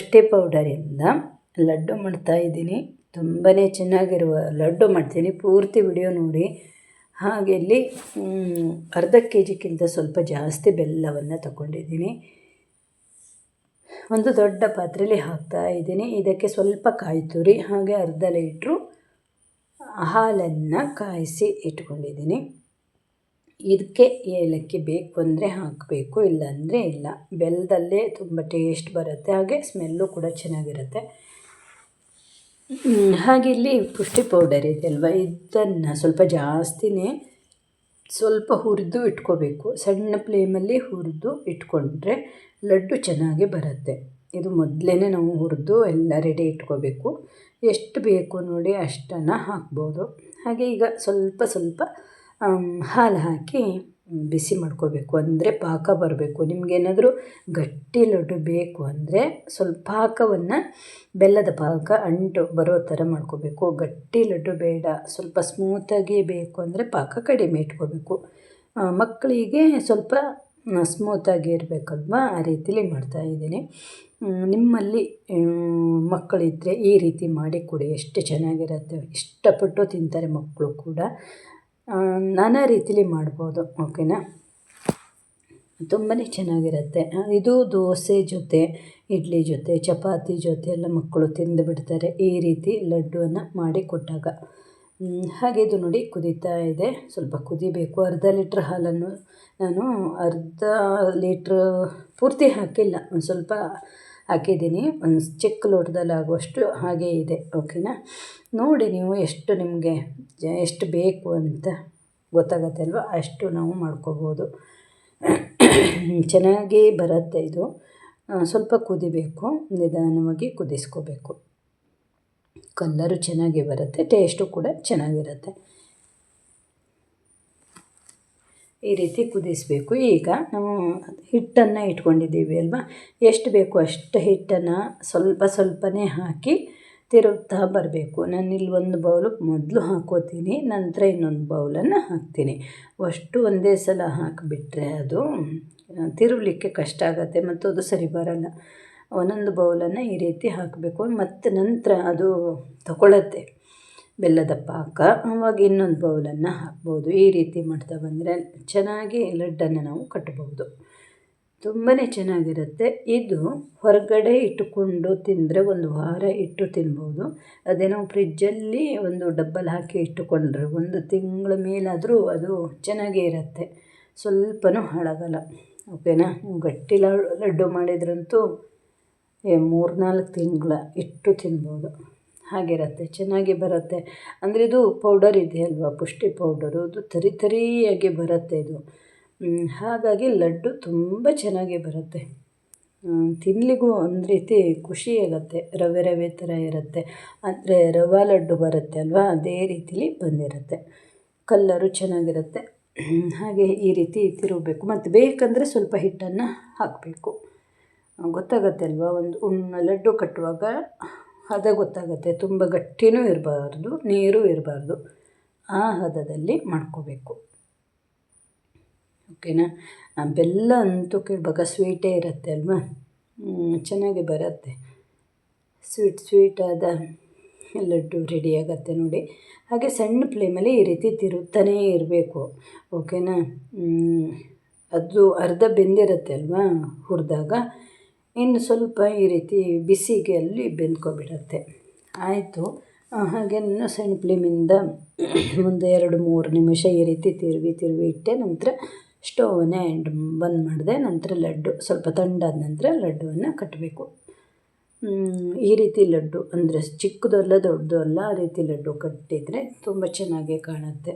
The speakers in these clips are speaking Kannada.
ಪುಷ್ಟಿ ಪೌಡರಿಂದ ಲಡ್ಡು ಮಾಡ್ತಾ ಇದ್ದೀನಿ. ತುಂಬಾ ಚೆನ್ನಾಗಿರುವ ಲಡ್ಡು ಮಾಡ್ತೀನಿ. ಪೂರ್ತಿ ವಿಡಿಯೋ ನೋಡಿ. ಹಾಗೆ ಇಲ್ಲಿ ಅರ್ಧ ಕೆ ಜಿಗಿಂತ ಸ್ವಲ್ಪ ಜಾಸ್ತಿ ಬೆಲ್ಲವನ್ನು ತಗೊಂಡಿದ್ದೀನಿ. ಒಂದು ದೊಡ್ಡ ಪಾತ್ರೆಯಲ್ಲಿ ಹಾಕ್ತಾ ಇದ್ದೀನಿ. ಇದಕ್ಕೆ ಸ್ವಲ್ಪ ಕಾಯಿ ತುರಿ, ಹಾಗೆ ಅರ್ಧ ಲೀಟ್ರು ಹಾಲನ್ನು ಕಾಯಿಸಿ ಇಟ್ಕೊಂಡಿದ್ದೀನಿ. ಇದಕ್ಕೆ ಏಲಕ್ಕಿ ಬೇಕು ಅಂದರೆ ಹಾಕಬೇಕು, ಇಲ್ಲಾಂದರೆ ಇಲ್ಲ. ಬೆಲ್ಲದಲ್ಲೇ ತುಂಬ ಟೇಸ್ಟ್ ಬರುತ್ತೆ, ಹಾಗೆ ಸ್ಮೆಲ್ಲು ಕೂಡ ಚೆನ್ನಾಗಿರುತ್ತೆ. ಹಾಗೆ ಇಲ್ಲಿ ಪುಷ್ಟಿ ಪೌಡರ್ ಇದೆ ಅಲ್ವಾ? ಇದನ್ನು ಸ್ವಲ್ಪ ಜಾಸ್ತಿನೇ ಸ್ವಲ್ಪ ಹುರಿದು ಇಟ್ಕೋಬೇಕು. ಸಣ್ಣ ಫ್ಲೇಮಲ್ಲಿ ಹುರಿದು ಇಟ್ಕೊಂಡ್ರೆ ಲಡ್ಡು ಚೆನ್ನಾಗಿ ಬರುತ್ತೆ. ಇದು ಮೊದಲೇ ನಾವು ಹುರಿದು ಎಲ್ಲ ರೆಡಿ ಇಟ್ಕೋಬೇಕು. ಎಷ್ಟು ಬೇಕು ನೋಡಿ ಅಷ್ಟನ್ನು ಹಾಕ್ಬೋದು. ಹಾಗೆ ಈಗ ಸ್ವಲ್ಪ ಸ್ವಲ್ಪ ಹಾಲು ಹಾಕಿ ಬಿಸಿ ಮಾಡ್ಕೋಬೇಕು. ಅಂದರೆ ಪಾಕ ಬರಬೇಕು. ನಿಮಗೇನಾದರೂ ಗಟ್ಟಿ ಲಡ್ಡು ಬೇಕು ಅಂದರೆ ಸ್ವಲ್ಪ ಪಾಕವನ್ನು ಬೆಲ್ಲದ ಪಾಕ, ಅಂಟು ಬರೋ ಥರ ಮಾಡ್ಕೋಬೇಕು. ಗಟ್ಟಿ ಲಡ್ಡು ಬೇಡ. ಸ್ವಲ್ಪ ಸ್ಮೂತಾಗಿ ಬೇಕು ಅಂದರೆ ಪಾಕ ಕಡಿಮೆ ಇಟ್ಕೋಬೇಕು. ಮಕ್ಕಳಿಗೆ ಸ್ವಲ್ಪ ಸ್ಮೂತಾಗಿ ಇರಬೇಕಲ್ವ? ಆ ರೀತಿಲಿ ಮಾಡ್ತಾಯಿದ್ದೀನಿ ನಿಮ್ಮಲ್ಲಿ ಮಕ್ಕಳಿದ್ದರೆ ಈ ರೀತಿ ಮಾಡಿ ಕೊಡಿ. ಎಷ್ಟು ಚೆನ್ನಾಗಿರುತ್ತೆ. ಇಷ್ಟಪಟ್ಟು ತಿಂತಾರೆ ಮಕ್ಕಳು ಕೂಡ. ನಾನಾ ರೀತಿಲಿ ಮಾಡ್ಬೋದು, ಓಕೆನಾ? ತುಂಬಾ ಚೆನ್ನಾಗಿರುತ್ತೆ. ಇದು ದೋಸೆ ಜೊತೆ, ಇಡ್ಲಿ ಜೊತೆ, ಚಪಾತಿ ಜೊತೆ ಎಲ್ಲ ಮಕ್ಕಳು ತಿಂದು ಬಿಡ್ತಾರೆ ಈ ರೀತಿ ಲಡ್ಡುವನ್ನು ಮಾಡಿ ಕೊಟ್ಟಾಗ. ಹಾಗೆ ಇದು ನೋಡಿ ಕುದೀತಾ ಇದೆ. ಸ್ವಲ್ಪ ಕುದಿಬೇಕು. ಅರ್ಧ ಲೀಟ್ರ್ ಹಾಲನ್ನು ನಾನು ಅರ್ಧ ಲೀಟ್ರ್ ಪೂರ್ತಿ ಹಾಕಿಲ್ಲ. ಒಂದು ಸ್ವಲ್ಪ ಹಾಕಿದ್ದೀನಿ. ಒಂದು ಚಿಕ್ಕ ಲೋಟದಲ್ಲಿ ಆಗುವಷ್ಟು ಹಾಗೇ ಇದೆ. ಓಕೆನಾ ನೋಡಿ ನೀವು ಎಷ್ಟು ನಿಮಗೆ ಎಷ್ಟು ಬೇಕು ಅಂತ ಗೊತ್ತಾಗತ್ತೆ ಅಲ್ವ? ಅಷ್ಟು ನಾವು ಮಾಡ್ಕೋಬೋದು. ಚೆನ್ನಾಗಿ ಬರುತ್ತೆ ಇದು. ಸ್ವಲ್ಪ ಕುದಿಬೇಕು. ನಿಧಾನವಾಗಿ ಕುದಿಸ್ಕೋಬೇಕು. ಕಲ್ಲರು ಚೆನ್ನಾಗಿ ಬರುತ್ತೆ. ಟೇಸ್ಟು ಕೂಡ ಚೆನ್ನಾಗಿರುತ್ತೆ. ಈ ರೀತಿ ಕುದಿಸಬೇಕು. ಈಗ ನಾವು ಹಿಟ್ಟನ್ನು ಇಟ್ಕೊಂಡಿದ್ದೀವಿ ಅಲ್ವಾ? ಎಷ್ಟು ಬೇಕು ಅಷ್ಟು ಹಿಟ್ಟನ್ನು ಸ್ವಲ್ಪ ಸ್ವಲ್ಪನೇ ಹಾಕಿ ತಿರುಗ್ತಾ ಬರಬೇಕು. ನಾನು ಇಲ್ಲಿ ಒಂದು ಬೌಲು ಮೊದಲು ಹಾಕೋತೀನಿ, ನಂತರ ಇನ್ನೊಂದು ಬೌಲನ್ನು ಹಾಕ್ತೀನಿ. ಅಷ್ಟು ಒಂದೇ ಸಲ ಹಾಕಿಬಿಟ್ರೆ ಅದು ತಿರುಗಲಿಕ್ಕೆ ಕಷ್ಟ ಆಗುತ್ತೆ ಮತ್ತು ಅದು ಸರಿ ಬರಲ್ಲ. ಒಂದೊಂದು ಬೌಲನ್ನು ಈ ರೀತಿ ಹಾಕಬೇಕು. ಮತ್ತು ನಂತರ ಅದು ತಗೊಳ್ಳತ್ತೆ ಬೆಲ್ಲದ ಪಾಕ. ಆವಾಗ ಇನ್ನೊಂದು ಬೌಲನ್ನು ಹಾಕ್ಬೋದು. ಈ ರೀತಿ ಮಾಡ್ತಾ ಬಂದರೆ ಚೆನ್ನಾಗಿ ಲಡ್ಡನ್ನು ನಾವು ಕಟ್ಬೋದು. ತುಂಬಾ ಚೆನ್ನಾಗಿರುತ್ತೆ. ಇದು ಹೊರಗಡೆ ಇಟ್ಟುಕೊಂಡು ತಿಂದರೆ ಒಂದು ವಾರ ಇಟ್ಟು ತಿನ್ಬೋದು. ಅದೇ ನಾವು ಫ್ರಿಜ್ಜಲ್ಲಿ ಒಂದು ಡಬ್ಬಲ್ಲಿ ಹಾಕಿ ಇಟ್ಟುಕೊಂಡ್ರೆ ಒಂದು ತಿಂಗಳ ಮೇಲಾದರೂ ಅದು ಚೆನ್ನಾಗೇ ಇರುತ್ತೆ. ಸ್ವಲ್ಪನೂ ಹಾಳಾಗಲ್ಲ. ಓಕೆನಾ? ಗಟ್ಟಿ ಲಡ್ಡು ಮಾಡಿದ್ರಂತೂ ಮೂರು ನಾಲ್ಕು ತಿಂಗಳ ಇಟ್ಟು ತಿನ್ಬೋದು. ಹಾಗಿರುತ್ತೆ, ಚೆನ್ನಾಗಿ ಬರುತ್ತೆ. ಅಂದರೆ ಇದು ಪೌಡರ್ ಇದೆ ಅಲ್ವಾ ಪುಷ್ಟಿ ಪೌಡರು? ಅದು ತರಿ ತರಿಯಾಗಿ ಬರುತ್ತೆ ಇದು. ಹಾಗಾಗಿ ಲಡ್ಡು ತುಂಬ ಚೆನ್ನಾಗಿ ಬರುತ್ತೆ. ತಿನ್ನಲಿಗೂ ಒಂದು ರೀತಿ ಖುಷಿ ಆಗುತ್ತೆ ರವೆ ರವೆ ಥರ ಇರುತ್ತೆ. ಅಂದರೆ ರವೆ ಲಡ್ಡು ಬರುತ್ತೆ ಅಲ್ವಾ, ಅದೇ ರೀತಿಲಿ ಬಂದಿರುತ್ತೆ. ಕಲ್ಲರು ಚೆನ್ನಾಗಿರುತ್ತೆ. ಹಾಗೆ ಈ ರೀತಿ ತಿರುಗಬೇಕು. ಮತ್ತು ಬೇಕಂದರೆ ಸ್ವಲ್ಪ ಹಿಟ್ಟನ್ನು ಹಾಕಬೇಕು. ಗೊತ್ತಾಗತ್ತೆ ಅಲ್ವಾ, ಒಂದು ಉಣ್ಣ ಲಡ್ಡು ಕಟ್ಟುವಾಗ ಹದ ಗೊತ್ತಾಗುತ್ತೆ. ತುಂಬ ಗಟ್ಟಿನೂ ಇರಬಾರ್ದು, ನೀರು ಇರಬಾರ್ದು. ಆ ಹದದಲ್ಲಿ ಮಾಡ್ಕೋಬೇಕು. ಓಕೆನಾ? ಬೆಲ್ಲ ಅಂತೂ ಕೇಳುವಾಗ ಸ್ವೀಟೇ ಇರುತ್ತೆ ಅಲ್ವಾ? ಚೆನ್ನಾಗಿ ಬರುತ್ತೆ. ಸ್ವೀಟ್ ಸ್ವೀಟಾದ ಲಡ್ಡು ರೆಡಿ ಆಗುತ್ತೆ ನೋಡಿ. ಹಾಗೆ ಸಣ್ಣ ಫ್ಲೇಮಲ್ಲಿ ಈ ರೀತಿ ತಿರುತ್ತಾನೇ ಇರಬೇಕು. ಓಕೆನಾ? ಅದು ಅರ್ಧ ಬೆಂದಿರುತ್ತೆ ಅಲ್ವಾ? ಹುರಿದಾಗ. ಇನ್ನು ಸ್ವಲ್ಪ ಈ ರೀತಿ ಬಿಸಿಗೆ ಅಲ್ಲಿ ಬೆಂದ್ಕೊಬಿಡತ್ತೆ. ಆಯಿತು. ಹಾಗೆ ಸಣ್ಣ ಫ್ಲೇಮಿಂದ ಒಂದು ಎರಡು ಮೂರು ನಿಮಿಷ ಈ ರೀತಿ ತಿರುವಿ ತಿರುವಿ ಇಟ್ಟೆ ನಂತರ ಸ್ಟೌವನ್ನೇ ಆ್ಯಂಡ್ ಬಂದ್ ಮಾಡಿದೆ. ನಂತರ ಲಡ್ಡು, ಸ್ವಲ್ಪ ತಣ್ಣಾದ ನಂತರ ಲಡ್ಡುವನ್ನು ಕಟ್ಟಬೇಕು ಈ ರೀತಿ ಲಡ್ಡು ಅಂದರೆ ಚಿಕ್ಕದಲ್ಲ ದೊಡ್ಡದಲ್ಲ ಆ ರೀತಿ ಲಡ್ಡು ಕಟ್ಟಿದರೆ ತುಂಬ ಚೆನ್ನಾಗೇ ಕಾಣುತ್ತೆ.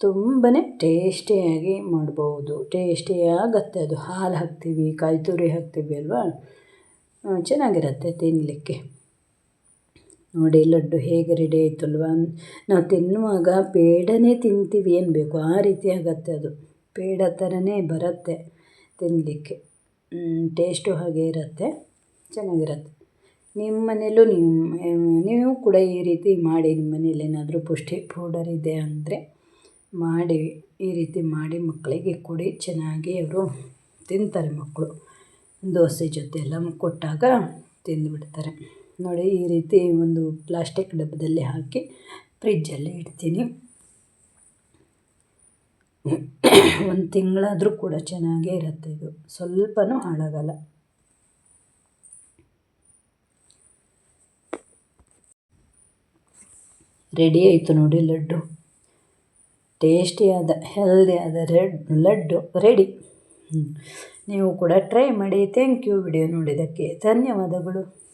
ತುಂಬಾ ಟೇಸ್ಟಿಯಾಗಿ ಮಾಡ್ಬೋದು. ಟೇಸ್ಟಿಯಾಗತ್ತೆ ಅದು. ಹಾಲು ಹಾಕ್ತೀವಿ ಕಾಯಿ ತುರಿ ಹಾಕ್ತೀವಿ ಅಲ್ವಾ? ಚೆನ್ನಾಗಿರುತ್ತೆ ತಿನ್ನಲಿಕ್ಕೆ ನೋಡಿ, ಲಡ್ಡು ಹೇಗೆ ರೆಡಿ ಆಯ್ತಲ್ವಾ? ನಾವು ತಿನ್ನುವಾಗ ಪೇಡನೇ ತಿಂತೀವಿ, ಏನು ಬೇಕು? ಆ ರೀತಿ ಆಗುತ್ತೆ ಅದು. ಪೇಡ ಥರನೇ ಬರುತ್ತೆ ತಿನ್ನಲಿಕ್ಕೆ ಟೇಸ್ಟು ಹಾಗೆ ಇರುತ್ತೆ. ಚೆನ್ನಾಗಿರುತ್ತೆ. ನಿಮ್ಮ ಮನೇಲೂ ನೀವು ನೀವು ಕೂಡ ಈ ರೀತಿ ಮಾಡಿ. ನಿಮ್ಮ ಮನೇಲಿ ಏನಾದರೂ ಪುಷ್ಟಿ ಪೌಡರ್ ಇದೆ ಅಂದರೆ ಮಾಡಿ, ಈ ರೀತಿ ಮಾಡಿ ಮಕ್ಕಳಿಗೆ ಕೊಡಿ, ಚೆನ್ನಾಗಿ ಅವರು ತಿಂತಾರೆ ಮಕ್ಕಳು. ದೋಸೆ ಜೊತೆ ಎಲ್ಲ ಕೊಟ್ಟಾಗ ತಿಂದುಬಿಡ್ತಾರೆ. ನೋಡಿ, ಈ ರೀತಿ ಒಂದು ಪ್ಲಾಸ್ಟಿಕ್ ಡಬ್ಬದಲ್ಲಿ ಹಾಕಿ ಫ್ರಿಜ್ಜಲ್ಲಿ ಇಡ್ತೀನಿ. ಒಂದು ತಿಂಗಳಾದರೂ ಕೂಡ ಚೆನ್ನಾಗೇ ಇರುತ್ತೆ ಇದು. ಸ್ವಲ್ಪನೂ ಹಾಳಾಗಲ್ಲ. ರೆಡಿ ಆಯಿತು ನೋಡಿ ಲಡ್ಡು. ಟೇಸ್ಟಿಯಾದ ಹೆಲ್ದಿಯಾದ ರೆಡ್ ಲಡ್ಡು ರೆಡಿ ನೀವು ಕೂಡ ಟ್ರೈ ಮಾಡಿ. ಥ್ಯಾಂಕ್ ಯು ವಿಡಿಯೋ ನೋಡಿದ್ದಕ್ಕೆ. ಧನ್ಯವಾದಗಳು.